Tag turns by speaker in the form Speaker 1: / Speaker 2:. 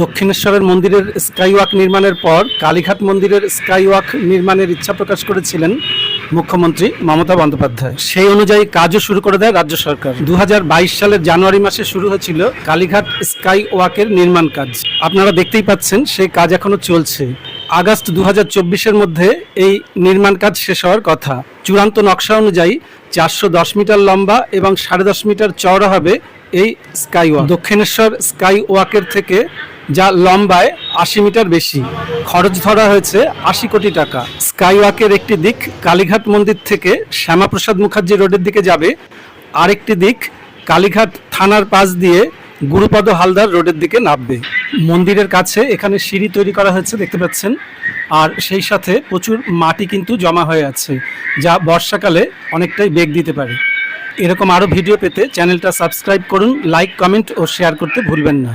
Speaker 1: দক্ষিণেশ্বরের মন্দিরের স্কাইওয়াক নির্মাণের পর কালীঘাট মন্দিরের স্কাইওয়াক নির্মাণের ইচ্ছা প্রকাশ করেছিলেন মুখ্যমন্ত্রী মমতা বন্দ্যোপাধ্যায়। সেই অনুযায়ী কাজও শুরু করে দেয় রাজ্য সরকার। দু হাজার বাইশ সালের জানুয়ারি মাসে শুরু হয়েছিল কালীঘাট স্কাই ওয়াকের নির্মাণ কাজ। আপনারা দেখতেই পাচ্ছেন সেই কাজ এখনও চলছে। আগস্ট দু হাজার মধ্যে এই নির্মাণ কাজ শেষ হওয়ার কথা। চূড়ান্ত নকশা অনুযায়ী চারশো দশ মিটার লম্বা এবং সাড়ে দশ মিটার চওড়া হবে এই স্কাই ওয়াক দক্ষিণেশ্বর স্কাই ওয়াকের থেকে যা লম্বায় আশি মিটার বেশি। খরচ ধরা হয়েছে আশি কোটি টাকা। স্কাই ওয়াকের একটি দিক কালীঘাট মন্দির থেকে শ্যামাপ্রসাদ মুখার্জি রোডের দিকে যাবে। আরেকটি দিক কালীঘাট থানার পাশ দিয়ে গুরুপদ হালদার রোডের দিকে নামবে। মন্দিরের কাছে এখানে সিঁড়ি তৈরি করা হয়েছে, দেখতে পাচ্ছেন। আর সেই সাথে প্রচুর মাটি কিন্তু জমা হয়ে আছে, যা বর্ষাকালে অনেকটাই বেগ দিতে পারে। এরকম আরও ভিডিও পেতে চ্যানেলটা সাবস্ক্রাইব করুন, লাইক, কমেন্ট ও শেয়ার করতে ভুলবেন না।